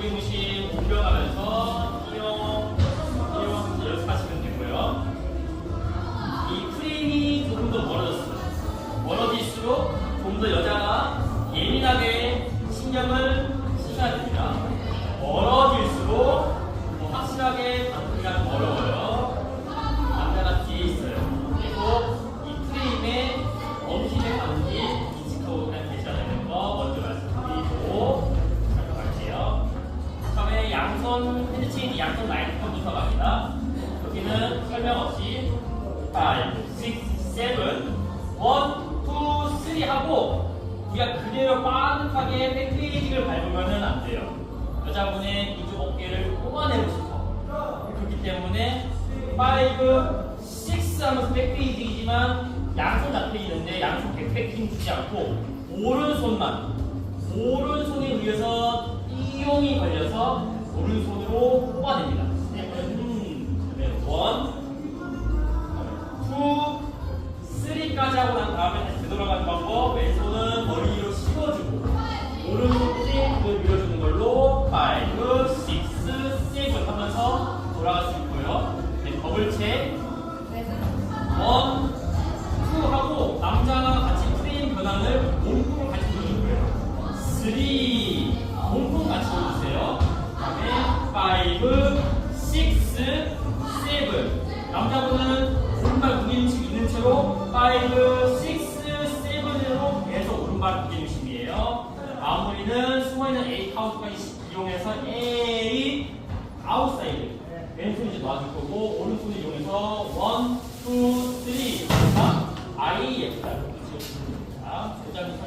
고개무심 옮겨가면서 이용, 이용 연습하시면 되고요. 이 프레임이 조금 더 멀어졌어요. 멀어질수록 좀 더 여자가 예민하게 신경을 양손 핸드체인 양손 라이트부터 갑니다. 여기는 설명 없이 5, 6, 7, 1, 2, 3 하고 우리가 그대로 빠듯하게 백페이직을 밟으면 안 돼요. 여자분의 이쪽 어깨를 뽑아내고 싶어. 그렇기 때문에 5, 6 하면서 백페이직이지만 양손 잡혀 있는데 양손 백패킹 주지 않고 오른손만 오른손에 의해서 이용이 걸려서 오른손으로 뽑아냅니다. 스텝은 원, 투, 쓰리까지 하고 난 다음에 다시 되돌아가는 방법. 왼손은 머리 위로 씹어주고 오른손 땡을 밀어주는 걸로 5, 6, 7 하면서 돌아갈 수 있고요. 네, 더블 체 원, 남자분은 오른발 무게중심 있는 채로 5, 6, 7으로 계속 오른발 무게중심이에요. 마무리는 숨어있는 A 카운트까지 이용해서 A 아웃사이드 왼손 이제 놔줄 거고 오른손을 이용해서 1,